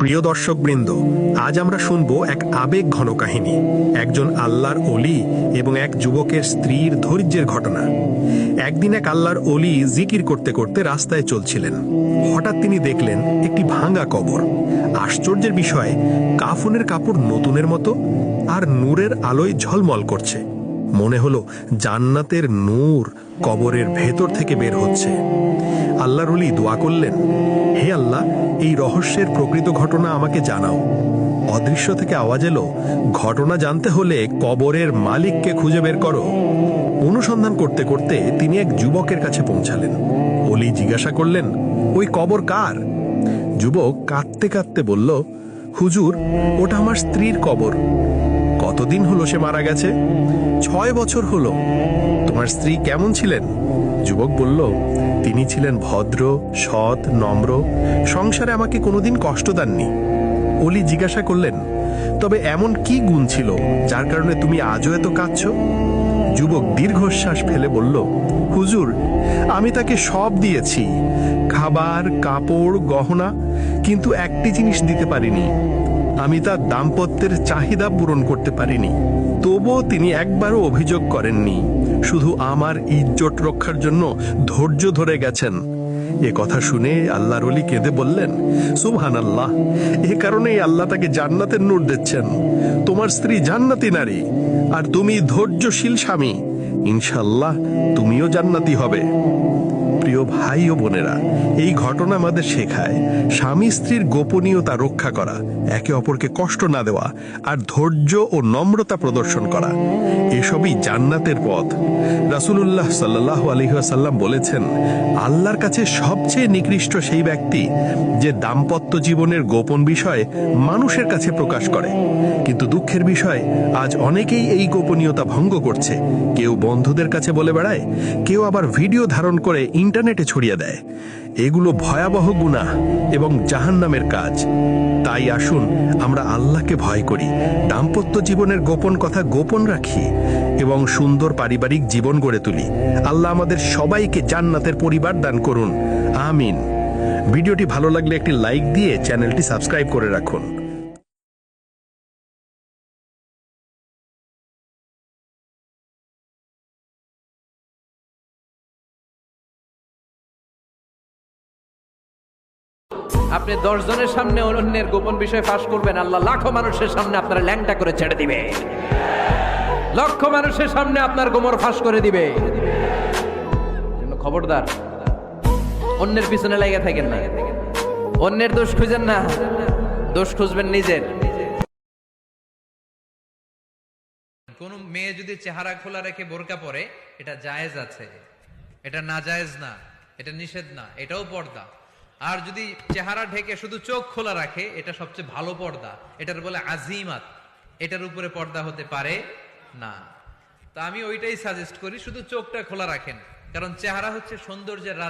প্রিয় দর্শকবৃন্দ, আজ আমরা শুনব এক আবেগ ঘন কাহিনী, একজন আল্লাহর অলি এবং এক যুবকের স্ত্রীর ধৈর্যের ঘটনা। একদিন এক আল্লাহর অলি জিকির করতে করতে রাস্তায় চলছিলেন। হঠাৎ তিনি দেখলেন একটি ভাঙা কবর। আশ্চর্যের বিষয়, কাফনের কাপড় নতুনের মতো আর নূরের আলোয় ঝলমল করছে। মনে হলো জান্নাতের নূর কবরের ভেতর থেকে বের হচ্ছে। আল্লাহর অলি দোয়া করলেন, হে আল্লাহ, এই রহস্যের প্রকৃত ঘটনা আমাকে জানাও। অদৃশ্য থেকে আওয়াজ এলো, ঘটনা জানতে হলে কবরের মালিককে খুঁজে বের করো। অনুসন্ধান করতে করতে তিনি এক যুবকের কাছে পৌঁছালেন। অলি জিজ্ঞাসা করলেন, ওই কবর কার? যুবক কাঁদতে কাঁদতে বলল, হুজুর, ওটা আমার স্ত্রীর কবর। কতদিন হলো সে মারা গেছে? ছয় বছর হলো। তোমার স্ত্রী কেমন ছিলেন? যুবক বলল, তিনি ছিলেন ভদ্র, সৎ, নম্র। সংসারে আমাকে কোনোদিন কষ্ট দেননি। অলি জিজ্ঞাসা করলেন, তবে এমন কি গুণ ছিল যার কারণে তুমি আজও এত কাঁদছ? যুবক দীর্ঘশ্বাস ফেলে বলল, হুজুর, আমি তাকে সব দিয়েছি, খাবার, কাপড়, গহনা, কিন্তু একটি জিনিস দিতে পারিনি। আমি তার দাম্পত্যের চাহিদা পূরণ করতে পারিনি। তবুও তিনি একবারও অভিযোগ করেননি, শুধু আমার ইজ্জত রক্ষার জন্য ধৈর্য ধরে গেছেন। এ কথা শুনে আল্লাহর অলি কেঁদে বললেন সুবহান আল্লাহ এ কারণেই আল্লাহ তাকে জান্নাতের নূর দিচ্ছেন। তোমার স্ত্রী জান্নাতি নারী, আর তুমি ধৈর্যশীল স্বামী। ইনশাল্লাহ তুমিও জান্নাতি হবে। প্রিয় ভাই ও বোনেরা, এই ঘটনা আমাদের শেখায়। স্বামী স্ত্রীর গোপনীয়তা রক্ষা করা, একে অপরকে কষ্ট না দেওয়া, আর ধৈর্য ও নম্রতা প্রদর্শন করা। এসবই জান্নাতের পথ। রাসূলুল্লাহ সাল্লাহ আলহিহাসাল্লাম বলেছেন, আল্লাহর কাছে সবচেয়ে নিকৃষ্ট সেই ব্যক্তি যে দাম্পত্য জীবনের গোপন বিষয় মানুষের কাছে প্রকাশ করে। কিন্তু দুঃখের বিষয়, আজ অনেকেই এই গোপনীয়তা ভঙ্গ করছে। কেউ বন্ধুদের কাছে বলে বেড়ায়, কেউ আবার ভিডিও ধারণ করে ইন্টারনেটে ছড়িয়ে দেয়। এগুলো ভয়াবহ গুনাহ এবং জাহান্নামের কাজ। তাই আসুন, আমরা আল্লাহকে ভয় করি, দাম্পত্য জীবনের গোপন কথা গোপন রাখি এবং সুন্দর পারিবারিক জীবন গড়ে তুলি। আল্লাহ আমাদের সবাইকে জান্নাতের পরিবার দান করুন। আমিন। ভিডিওটি ভালো লাগলে একটি লাইক দিয়ে চ্যানেলটি সাবস্ক্রাইব করে রাখুন। আপনি দশ জনের সামনে অন্যের গোপন বিষয় ফাঁস করবেন, আল্লাহ লাখো মানুষের সামনে আপনার ল্যাংটা করে ছেড়ে দিবে। লক্ষ মানুষের সামনে আপনার গোমর ফাঁস করে দিবে। খবরদার, অন্যের পিছনে লেগে থাকেন না। অন্যের দোষ খুঁজেন না, দোষ খুঁজবেন নিজের। কোন মেয়ে যদি চেহারা খোলা রেখে বোরকা পরে, এটা জায়েজ আছে। এটা না জায়েজ না, এটা নিষেধ না, এটাও পর্দা। আর যদি চেহারা ঢেকে শুধু চোখ খোলা রাখে, এটা সবচেয়ে ভালো পর্দা। এটার বলে আজিমাত। এটার উপরে পর্দা হতে পারে না। তা আমি ওইটাই সাজেস্ট করি, শুধু চোখটা খোলা রাখেন। কারণ চেহারা হচ্ছে সৌন্দর্যের রাজ